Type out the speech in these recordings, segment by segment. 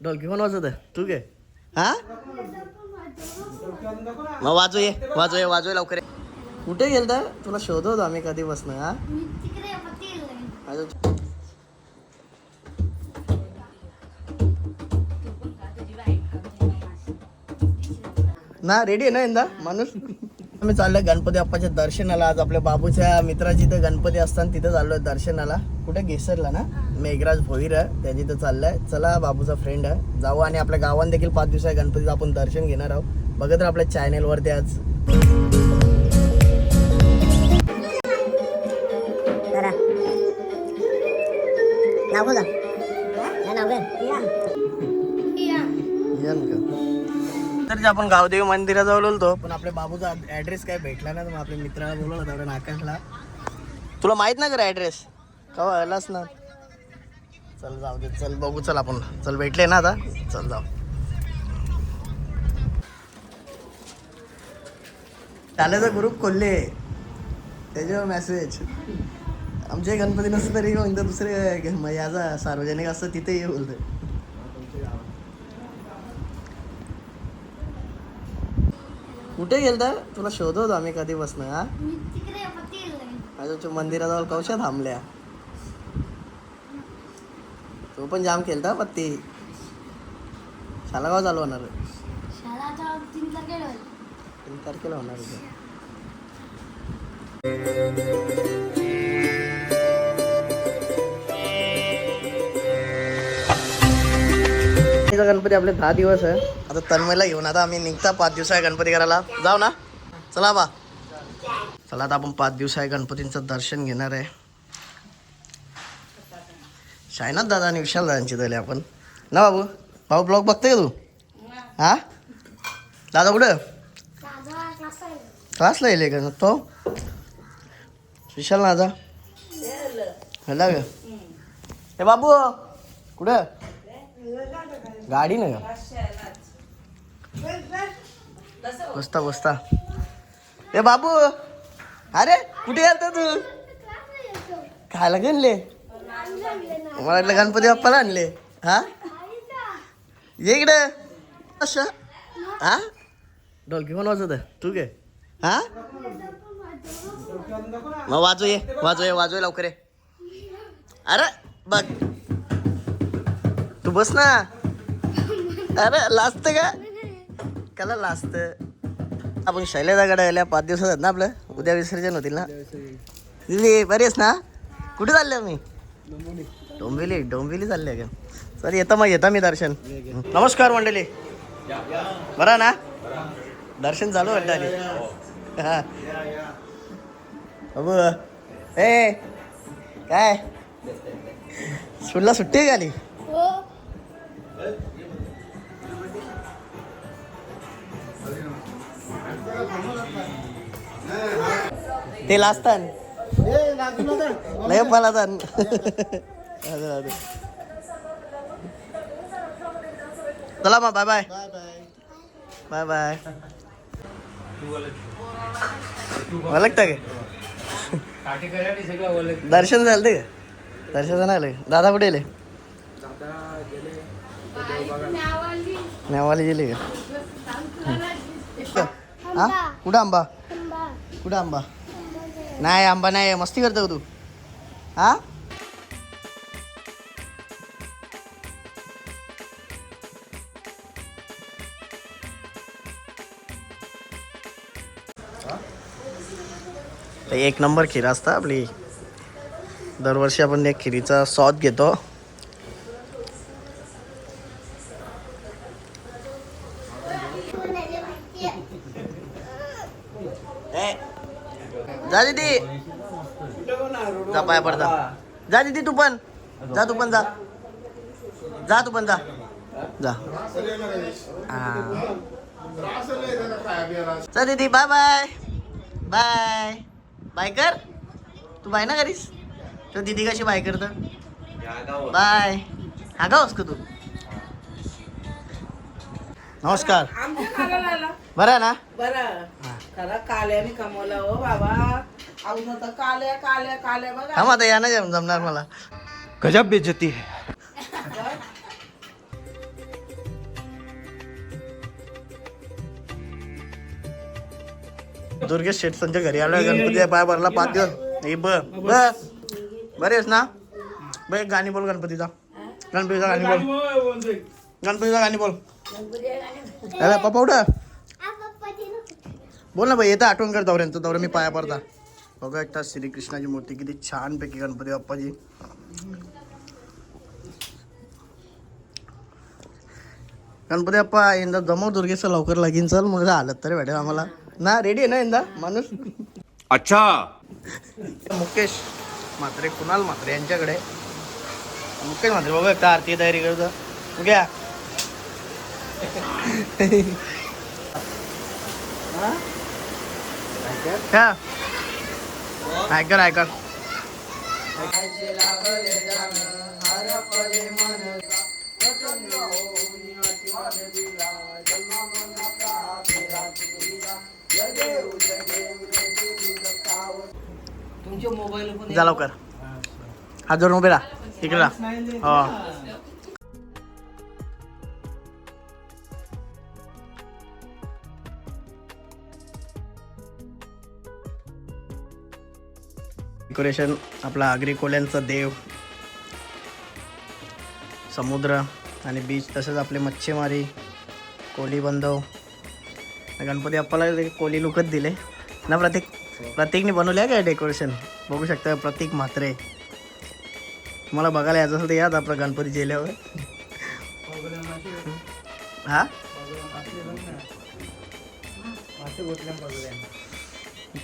ढोलकी कोण वाजवत तू घे. हा? मग वाजू ये. वाजू ये वाजू लवकर ये. कुठे गेलता? तुला शोधवतो आम्ही कधी बसणं हा? ना रेडी आहे ना यंदा? माणूस? आम्ही चाललोय गणपती बाप्पाच्या दर्शनाला. आज आपल्या बाबूच्या मित्राची इथं गणपती असताना तिथं चाललोय दर्शनाला. कुठे? गेसरला ना? मेघराज भोईर आहे. त्याची इथं चाललाय. चला बाबूचा फ्रेंड आहे. जाऊ आणि आपल्या गावात देखील पाच दिवसा गणपतीचं आपण दर्शन घेणार आहोत. बघत राहा आपल्या चॅनेलवरती आज. नाव बोला या नाव येन का तर जे आपण गावदेवी मंदिराजवळ होतो पण आपल्या बाबूचा ऍड्रेस काय भेटला ना तर मग आपल्या मित्राला बोलवलं होतं आपल्या आकाशला तुला माहीत ना कर ऍड्रेस कवा आलास ना? चल जाऊ दे चल बघू चल आपण. चल भेटले ना आता? चल जाऊ. शाळेचा ग्रुप खोलले. त्याच्यावर मेसेज आमचे गणपती नसतं तरी कोणतं दुसरे याचा सार्वजनिक असतं तिथे बोलतं कुठे गेलता? तुला शोधवतो आम्ही कधी बसणं हा मंदिराजवळ कवशा थांबल्या? तो पण जाम केलता पत्ती. शालागाव चालू होणार तीन तारखेला होणार गणपतीचा गणपती आपले दहा दिवस आहे. आता तन्मयला घेऊन आता आम्ही निघता पाच दिवस आहे गणपती करायला. जाऊ ना. चला बा. चला आता आपण पाच दिवस आहे गणपतींचं दर्शन घेणार आहे. शायनाथ दादा आणि विशाल दादांची झाले आपण. ना बाबू? भाऊ ब्लॉग बघतोय का तू? हा? दादा कुठं? क्लासला येईल का? तो? विशाल दादा हॅलो. ग हे बाबू कुठं? गाडी ना बसता बसता. ए बाबू! अरे कुठे गेलता तू? खायला गेले मला वाटलं गणपती बाप्पाला आणले. हा? ये इकडे. असं हा? ढोलकी कोण वाजवत तू काय हा? मग वाजू ये वाजू ये वाजू लवकर ये. अरे बघ. तू बस ना. अरे लाजत का? कला लाजत आपण शैलेदाकडे आल्या पाच दिवस आहेत ना आपलं? उद्या विसर्जन होतील ना? दिदी बरी आहेस ना? कुठे चालले हो मी? डोंबिवली डोंबिवली चालले का? सर येतं मग येतं मी दर्शन. नमस्कार मंडळी. बरं ना? दर्शन चालू वाटतं आली हा. बाबू ए काय? स्कूलला सुट्टी आहे ते लाजतान लय पलातान चला मग बाय बाय बाय बाय ओळखता का? दर्शन झालं ते का? दर्शन झालं दादा कुठे गेले? नेवाली गेले का? हा? कुठं आंबा? कुठं आंबा? नाही. आंबा नाही मस्ती करतो तू? हा? एक नंबर खीर असता आपली. दरवर्षी आपण एक खिरीचा स्वाद घेतो ए, जा दीदी जा पाया पडता जा दीदी तू पण. जा तू पण जा. जा तू पण जा. जा. जा दीदी बाय बाय बाय बाय कर. तू बाय ना करीस? तर दीदी कशी बाय करत? बाय हा गावस का तू? नमस्कार. बरं ना? बरं. खरा काल्याने हो बाबा. काल्या काल्या काल्या बघा. आता या जमणार मला. गजब बेजती है. दुर्गेश संजय घरी आलोय. गणपती पाय भरला पाच दिवस. हे बस. बस आहेस ना? ब गाणी बोल गणपतीचा. गणपतीचा गाणी बोल. गणपतीचा गाणी बोल. अरे पप्पा बोल ना भाई येतं आठवण कर दौऱ्यांचं. दौरा मी पाया पडता. बघा एकटा श्रीकृष्णाची मूर्ती किती छान पैकी गणपती बाप्पाची. गणपती बाप्पा यंदा जमव दुर्गेचं लवकर लगीन चल मग झालं तरी भेटेल आम्हाला. ना रेडी आहे ना यंदा? माणूस? अच्छा. मुकेश म्हात्रे कुणाल म्हात्रे यांच्याकडे? मुकेश म्हात्रे बघा एकटा आरती तयारी करतो. घ्या मोबाईल पण जा लवकर. जोडून उभे राहा इकडे हो. डेकोरेशन आपला आगरी देव समुद्र आणि बीच तसेच आपले मच्छीमारी कोली बंधव. गणपती आपल्याला ते कोली लुकच दिले. ना प्रत्येक प्रतीकने बनवले काय डेकोरेशन बघू शकता प्रतीक म्हात्रे. तुम्हाला बघायला यायचं असेल तर याच आपलं गणपती जेल्यावर. हा?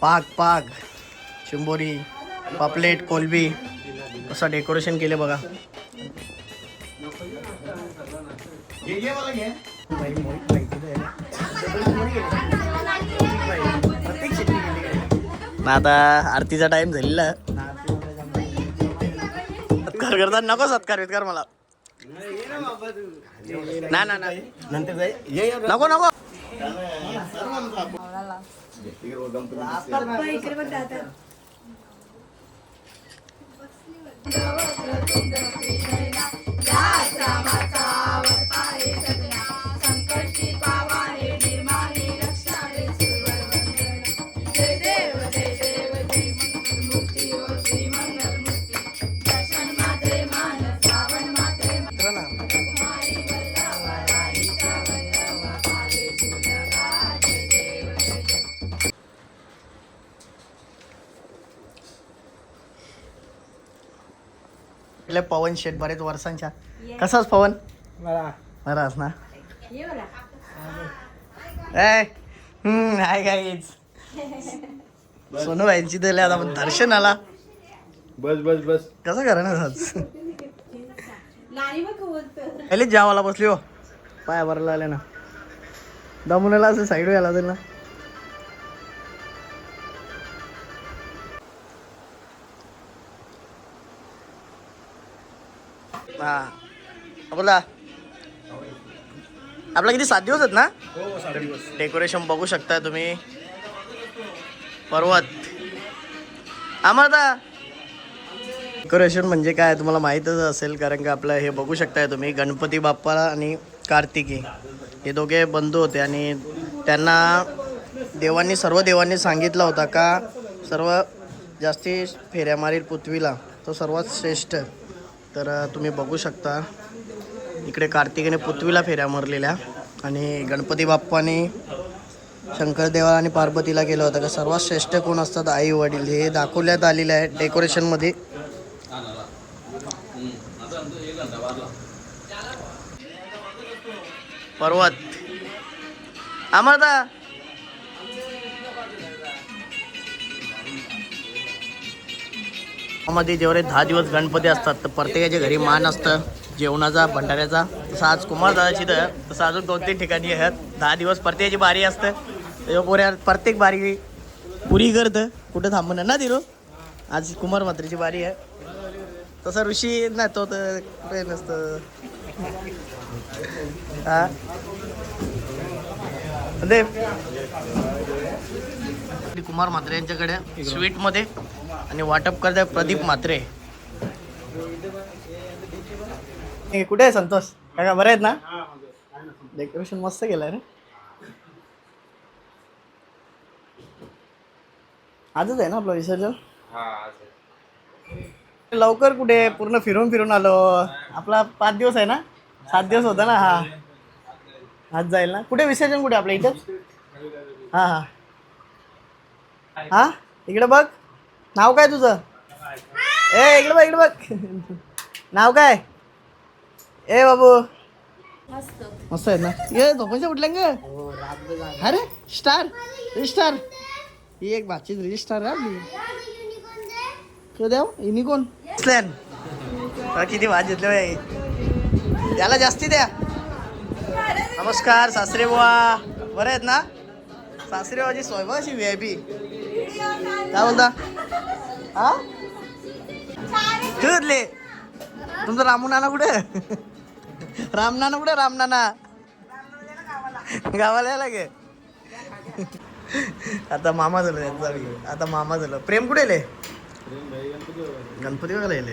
पाक पाक. चिंबोरी. पापलेट कोलबी असं डेकोरेशन केले बघा. आता आरतीचा टाइम झालेला. सत्कार करतात नको सत्कार वित्कार मला. ना ना ना. नंतर नको. नको आपल्या पवन शेट बरेच वर्षांच्या. कसाच पवन? बराच ना. हाय सोनू बाईंची दिले आता आपण दर्शन आला. बस बस बस. कसं करा ना आज? पहिलेच जावाला बसली हो. पाया भरायला आले ना. दमुनेला असं साईड जाईल ना. हा. बोला. आपला किती सात दिवस आहेत ना? डेकोरेशन बघू शकता तुम्ही. पर्वत. आम्हाला डेकोरेशन म्हणजे काय तुम्हाला माहीतच असेल कारण का आपलं हे बघू शकताय तुम्ही गणपती बाप्पा आणि कार्तिकी. हे दोघे बंधू होते आणि त्यांना देवांनी सर्व देवांनी सांगितलं होता का सर्व जास्ती फेऱ्या मारील पृथ्वीला तो सर्वात श्रेष्ठ. तर तुम्ही बघू शकता इकडे कार्तिकेने पृथ्वीला फेऱ्या मारलेल्या आणि गणपती बाप्पाने शंकरदेवा आणि पार्वतीला केलं होतं. का सर्वात श्रेष्ठ कोण असतात आई वडील? हे दाखवण्यात आलेलं आहे डेकोरेशनमध्ये पर्वत. आम्हाला मध्ये जेवढे दहा दिवस गणपती असतात तर प्रत्येकाच्या घरी मान असतं जेवणाचा भंडाऱ्याचा. तसं आज कुमार दादाची तर तसं अजून दोन तीन ठिकाणी आहेत. दहा दिवस प्रत्येकाची बारी असतं. त्याच्या पोऱ्या प्रत्येक बारी पुरी करतं कुठं थांबणार ना दिरो आज कुमार मात्रेची बारी आहे. तसं ऋषी नाही तो तर कुठे नसतं. हा? दे. कुमार म्हात्रे यांच्याकडे स्वीटमध्ये आणि वाटप करताय प्रदीप म्हात्रे. हे कुठे आहे संतोष? काका बरे आहेत ना? डेकोरेशन मस्त केलंय रे. आजच आहे ना आपलं विसर्जन? लवकर कुठे पूर्ण फिरून फिरून आलो. आपला पाच दिवस आहे ना? सात दिवस होता ना? हा. आज जाईल ना? कुठे विसर्जन कुठे आपल्या इथं? हा हा. हा? इकडे बघ. नाव काय तुझं? ए इकडे बघ इकडे बघ. नाव काय? ए बाबू. मस्त. आहेत ना? ये झोपायच्या उठल्या ग? अरे स्टार रजिस्टार ही एक बातचीत रजिस्टार आहे आपली स्लॅन किती वाज घेतले बाई. याला जास्ती द्या. नमस्कार सासरे बुवा. बरे आहेत ना? सासरे बाजी स्वयंपाक अशी व्ही आय पी काय बोलता? हा? तुझले तुमचं रामू नाना कुठे? रामनाना कुठे? रामनाना गावाला यायला गे. आता मामा झालं आता मामा झालं. प्रेम कुठे येले गणपती बघायला येले